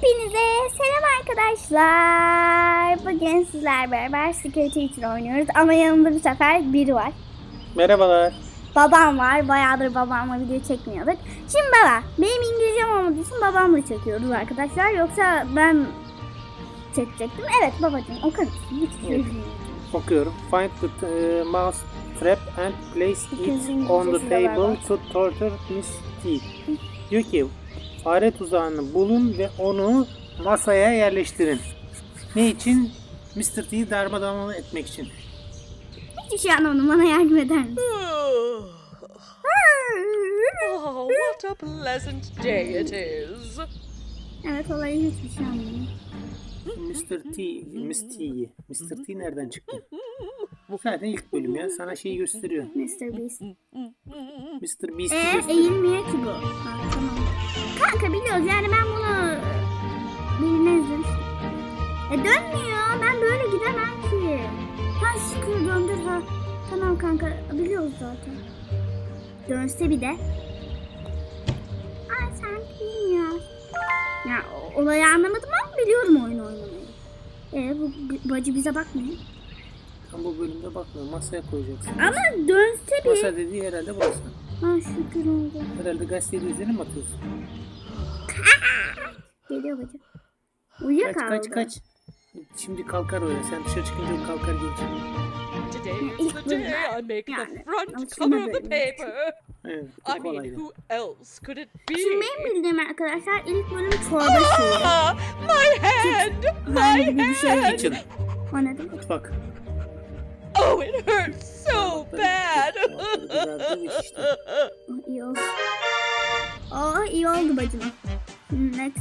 Hepinize selam arkadaşlar. Bugün sizler beraber Security için oynuyoruz ama yanımda bu sefer biri var. Merhabalar. Babam var. Bayağıdır babamla video çekmiyorduk. Şimdi baba, benim İngilizcem olmadığı için babamla çekiyoruz arkadaşlar. Yoksa ben çekecektim. Evet babacığım? Lütfen. Evet. Okuyorum. Find the uh, mouse trap and place it on the var table to torture Miss T. Diyor ki fare tuzağını bulun ve onu masaya yerleştirin. Ne için? Mr. T'yi darmadağın etmek için. Hiçbir şey anlamadım. Bana yardım eder misin? Oh, what a pleasant day it is. evet olayı hiçbir şey anlamadım. Mr. T, Miss T'yi. Mr. T nereden çıktı? Zaten ilk bölüm ya. Sana şeyi gösteriyor. Mr. Beast. Mr. Beast'i Ee, eğilmiyor ki bu. Ha, tamam. Kanka biliyoruz yani ben bunu bilmezdim. E dönmüyor. Ben böyle gidemem ki. Ha şükür döndür ha. Tamam kanka biliyoruz zaten. Dönse bir de. Ay sen bilmiyor. Ya olayı anlamadım ama biliyorum oyun oynamayı. E bu- bacı bize bakmıyor. Tam bu bölümde bakmıyor. Masaya koyacaksın. Ama dönse bir. Masa dediği herhalde burası. Ha şükür oldu. Herhalde gazeteyi üzerine mi atıyorsun? Geliyor bacı. Uyuyakaldı. Kaç kaç kaç. Şimdi kalkar öyle. Sen dışarı çıkınca kalkar gelir. Today is the day I make Yani, the front cover of the paper. Evet I mean, who else could it be? Şimdi benim bildiğim arkadaşlar ilk bölüm çorba şeyi. Ah, my hand! My bir şey hand! Kitchen. O ne demek? Mutfak. Oh, it hurts so bad! İyi oldu. Oh iyi oldu bacım. Next.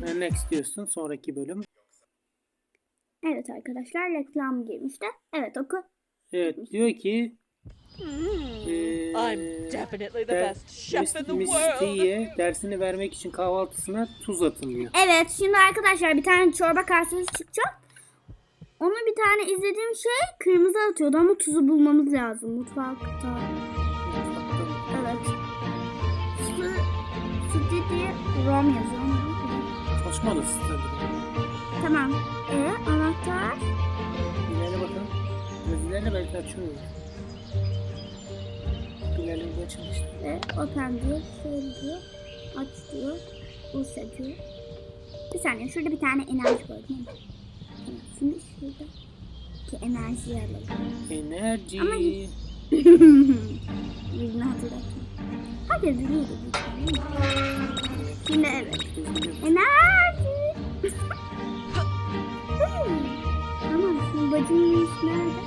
Ne next diyorsun sonraki bölüm. Evet arkadaşlar reklam girmişti. Evet oku. Evet diyor ki Hmm, Ee, I'm definitely the best chef in the Miss world. T'ye dersini vermek için kahvaltısına tuz atın diyor. Evet şimdi arkadaşlar bir tane çorba kasesi çıkacak. Onu bir tane izlediğim şey kırmızı atıyordu ama tuzu bulmamız lazım mutfakta. Evet. Su, su dedi rom yazıyor. Saçmalı sistem. Tamam. E anahtar. İlerle bakalım. Biraz ilerle belki açıyor. İlerleyince açıldı işte. Ve open diyor, şey diyor, aç diyor, Bursa diyor. Bir saniye şurada bir tane enerji ama. Tamam, şimdi şurada ki enerjiyi alalım. Enerji. Ama- Yüzünü hatırlatma. Hadi biliyordu bir tane. Şimdi evet. Enerji. Tamam şimdi bacımın işi nerede?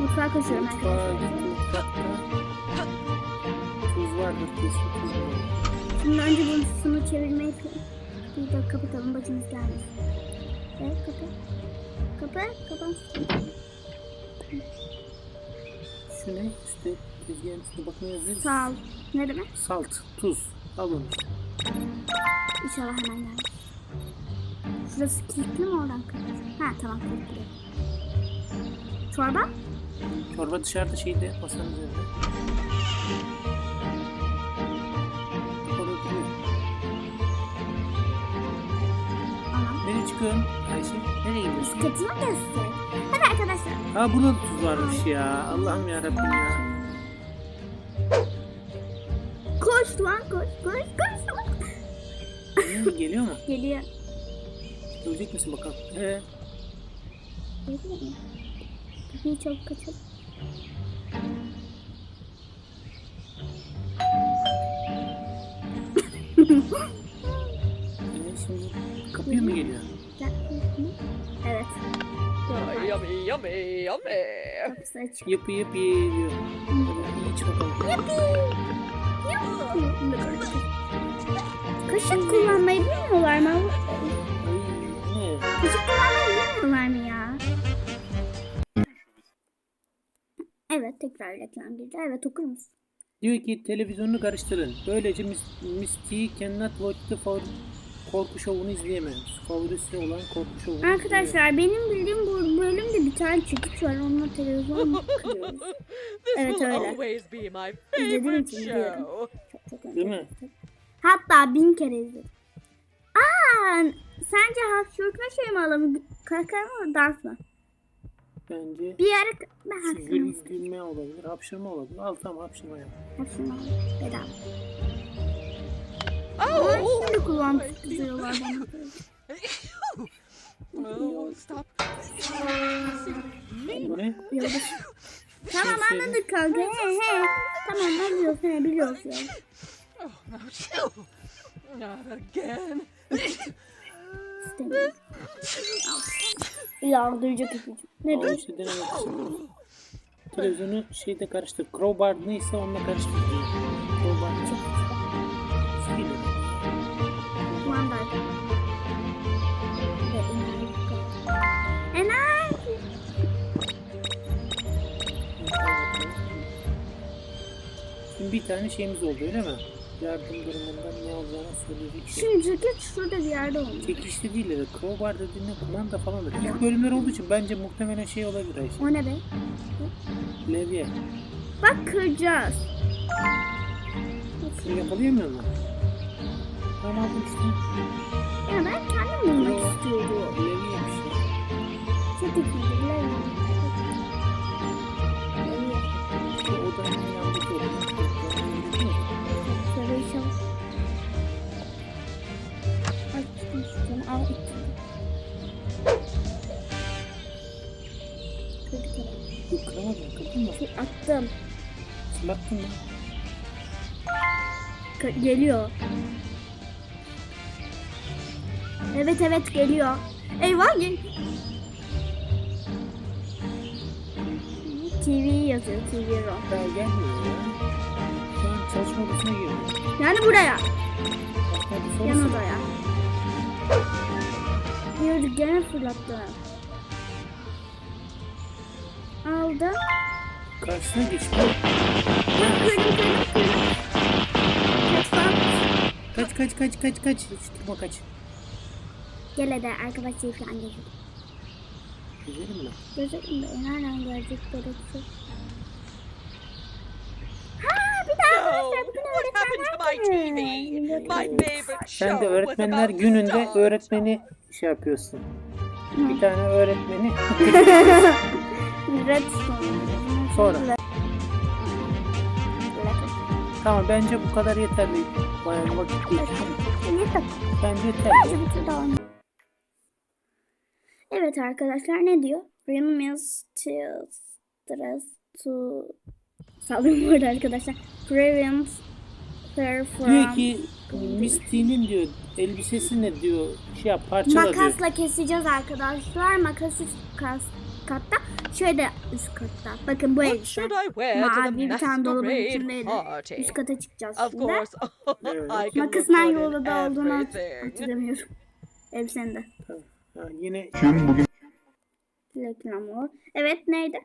Mutfağa koşuyorum arkadaşlar. Tuz vardır kesin tuz var. Şimdi önce bunu şunu çevirmeyi bir de kapatalım bacımız gelmesin. Evet kapı. Kapı kapan. Şu ne? Üstte tezgahın üstünde bakma yazıyor. Sağ ol. Ne demek? Salt, tuz. Al onu. İnşallah hemen gelir. Şurası kilitli mi oradan kapatacağım? Ha tamam kilitli. Çorba? Çorba dışarıda şeyde masanın üzerinde. Çıkıyorsun Ayşe? Nereye gidiyorsun? Bisikletimi göster. Hadi arkadaşlar. Ha burada da tuz varmış ya. Allah'ım ya Rabbim ya. Koş lan koş koş koş. Geliyor mu? Geliyor mu? Geliyor. Görecek misin bakalım? Ee, Geliyor mu? Kapıyı çabuk kaçalım. ee, şimdi kapıya mı geliyor? Evet. Yummy, yummy, yummy. Kapısı açık. Yapı yapı iç bakalım. Kaşık kullanmayı bilmiyorlar mı? Kaşık kullanmayı bilmiyorlar mı ya? Evet tekrar reklam girdi. Evet okur musun? Diyor ki televizyonunu karıştırın. Böylece T cannot watch the for korku şovunu izleyemez. Favorisi olan korku şovunu. Arkadaşlar benim bildiğim bu bölümde bir tane çekiç var. Onunla televizyon kırıyoruz. Evet, öyle. always be my İzlediğim favorite için biliyorum. show. Çok çok Değil mi? Hatta bin kere izledim. Aa, sence hapşurtma şey mi alalım? Kakar mı dans mı? Bence Bir ara ben gül, gülme olabilir, hapşırma olabilir. Al tamam hapşırma yap. Hapşurma alalım. Bedava. Oh, Ay, şimdi tutuyorlar bana. oh, stop. Ne? Tamam anladık kanka. He he. Tamam anlıyoruz. He biliyoruz ya. Oh, no. Not again. İstemiyorum. Duyacak öpücük. Ne Al diyor? işte denemek için. Televizyonu şeyde karıştır. Crowbar neyse onunla karıştır Şimdi bir tane şeyimiz oldu öyle mi? Yardım durumundan ne olacağını söyledik. Şey. Şimdi ceket şurada bir yerde olmuş. Çekişli değil de crowbar dediğinde kumanda falandır. İlk bölümler olduğu için bence muhtemelen şey olabilir Ayşe. O ne be? Levye. Bak kıracağız. Şunu yakalayamıyor mu? Tamam aldım işte. Ya ben kendim bulmak istiyorum. Levye bir şey. Çetik bilgiler. İşte odanın yanındaki odanın. Fırlattın mı? K- geliyor. Evet evet geliyor. Eyvah gel. TV yazıyor TV ROM. Daha gelmiyor ya. Şu an çalışma odasına girdi. Yani buraya. Çalışma odası Yan orası. odaya. Diyor gene fırlattı. Aldım. Karşısına geçti. Kırdım kırdım kırdım. Kaç kaç kaç kaç kaç. Kaç. Gel hadi arkadaşlar falan gelecek. Güzelim mi? Gözlerim de nereden gelecek dedektif. Ha bir arkadaşlar bugün show Sen de öğretmenler gününde öğretmeni şey yapıyorsun. Bir tane öğretmeni Redstone. Sonra. Tamam bence bu kadar yeterli. Bayağı vakit geçti. Bence yeterli. Bence bir tur daha oynayalım. Evet arkadaşlar ne diyor? Remiss to stress to Sallıyorum orada arkadaşlar. Her from Diyor ki Misty'nin diyor elbisesi ne diyor şey yap parçala diyor. Makasla keseceğiz arkadaşlar. Makası kas, katta. Şöyle üst katta. Bakın bu What elbise. should I wear to the Mavi bir tane dolabın içindeydi. Üst kata çıkacağız Of şimdi. course, Evet. I can Makasın look hangi good in odada olduğunu hatırlamıyorum. Elbisenin de. Yine Reklamı. Evet neydi?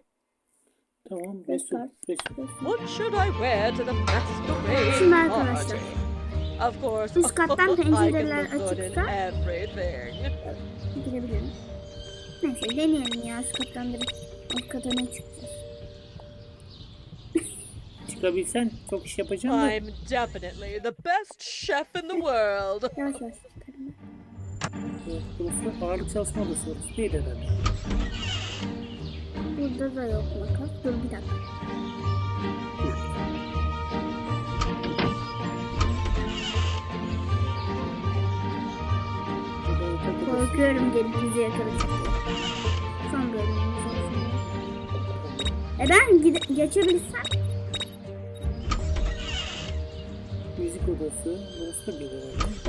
tamam Resul. Resul. What should I wear to the masquerade Şimdi party? arkadaşlar. Of course, Üst kattan I can pencereler açıksa- everything. Girebilirim. Neyse deneyelim ya üst kattan direkt. Alt kata ne çıkacağız? Çıkabilsen çok iş yapacağım da. I'm definitely the best chef in the world. Yavaş yavaş çıkarım. Evet, Burası ağırlık çalışma odası orası değil herhalde. Burada da yok makas. Dur bir dakika. Korkuyorum gelip bizi yakalayacak diye. Son bölümümüz olsun. E ben geçebilsem Müzik odası. Burası da bir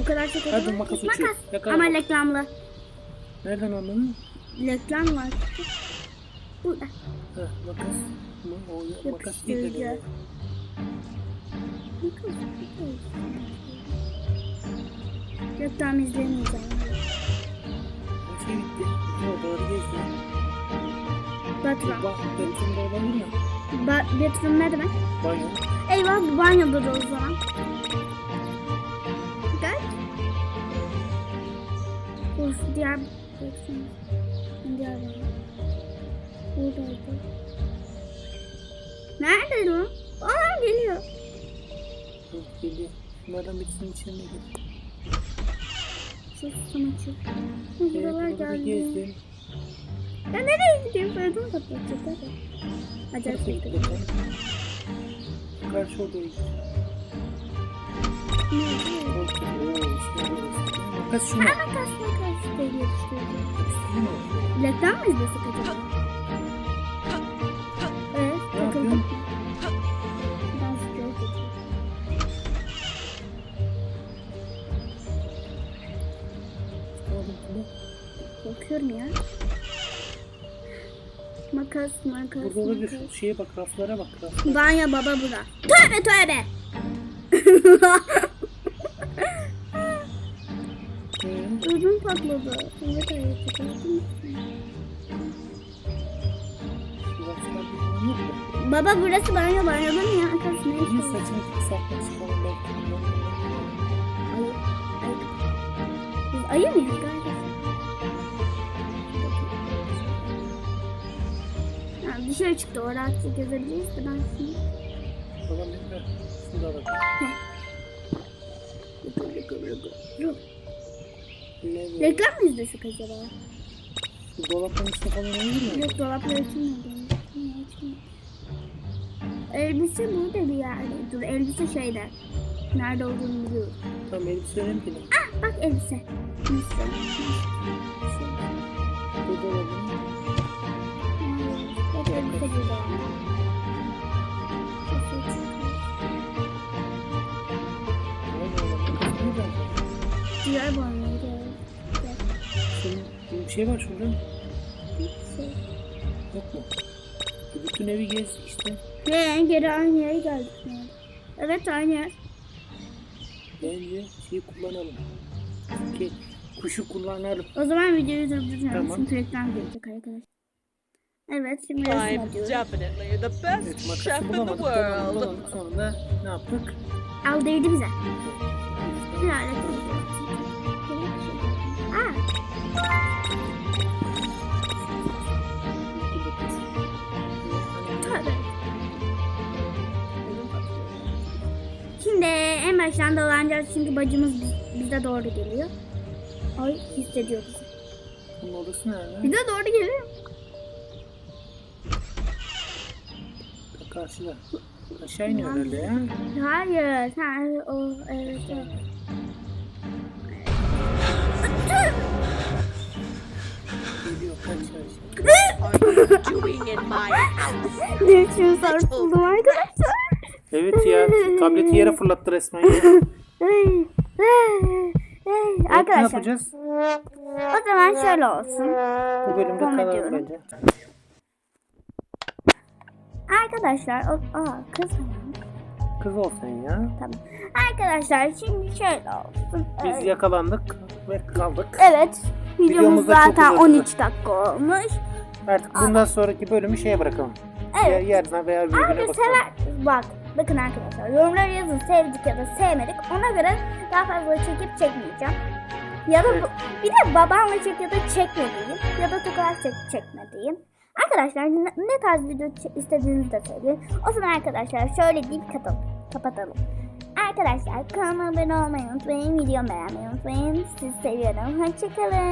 o kadar çok Hadi olur. makas uçuyor. Makas. Yakala Ama reklamlı. Nereden anladın? Reklam var. Burada. Heh, makas. O makas değil. Makas. Reklam izlemeyeceğim. Doğru gezdi. Batman. Bak, bedroom'da olabilir mi? Ba bedroom ne demek? Banyo. Eyvah bu banyoda da o zaman. Gel. Of diğer bedroom. Diğer banyo. Buradaydı. Nerede lan? Aa geliyor. Hı, Geliyor. Bunlardan birisinin içine gir. Sus sana çık. Evet, Buralar geldi. gezdin. Ya nereye gidiyorum? Fırtına patlatacak hadi. Acayip şey. bakalım. Karşı odaya burası. Makas şuna. Ama kasma karşı değil mi? Bilekten mi izlesek acaba? Evet, takıldım. Korkuyorum ya. Makas, makas, Burada olabilir. makas. Şu şeye bak, raflara bak. Raflara. Banyo baba bura. Tövbe tövbe. Ödüm patladı. Falan yok mu? Baba burası banyo banyoda mı ya? Arkadaş ne işin? saçını kısaltması falan belki. Ayı mıyız dışarı çıktı o rahatça gezebiliriz de ben şimdi Babam ne ver? Şunu da bak. Yok. Ne bu? Reklam mı izlesek acaba? Şu dolapların içinde falan olur mu? Yok dolaplar açılmadı. Elbise burada bir yerde. Dur elbise şeyde. Nerede olduğunu biliyorum. Tamam elbise önemli değil. Ah bak elbise. Nasıl? Bu dolabın. Diğer. Gel. Şunun bir şey var şurada. Şey. Yok mu? Bütün evi gez işte. Ve geri aynı yere geldik. Evet aynı yer. Bence şeyi kullanalım. Ki kuşu kullanalım. O zaman videoyu durduracağım. Tamam. Çünkü reklam gelecek arkadaşlar. Evet şimdi I'm resme diyorum. definitely the Evet best chef makası in the bulamadık. World. bulamadık. Sonunda ne yaptık? Al değdi bize. Herhalde. Aa, tövbe. Şimdi en baştan dolanacağız çünkü bacımız biz- bize doğru geliyor. Ay hissediyor bizi. Bunun odası nerede? Bize doğru geliyor. Karşıda. Aşağı iniyor herhalde ya. Hayır. Ha, o evet. evet. Geliyor kaç yaş. What are you doing in my house? Ne için sarsıldım arkadaşlar. Evet ya tableti yere fırlattı resmen ya. Hey, hey. Ne Arkadaşlar yapacağız? o zaman şöyle olsun. Bu bölümde kalalım bence. Arkadaşlar o aa kız. Kız olsun ya. Tamam. Arkadaşlar şimdi şöyle olsun. Biz Evet. yakalandık ve kaldık. Evet. Videomuz Videomuz zaten uzadı. 13 dakika olmuş. Artık bundan sonraki bölümü şeye bırakalım. Evet. yerine veya birbirine Abi bakalım. sever. Bak bakın arkadaşlar yorumlara yazın sevdik ya da sevmedik. Ona göre daha fazla çekip çekmeyeceğim. Ya da bu- bir de babamla çek ya da çekme diyeyim. Ya da tokalar çek çekme diyeyim. Arkadaşlar ne, tarz video istediğinizi de söyleyin. O zaman arkadaşlar şöyle deyip kapatalım. kapatalım. Arkadaşlar kanalıma abone olmayı unutmayın. Videomu beğenmeyi unutmayın. Sizi seviyorum. Hoşçakalın.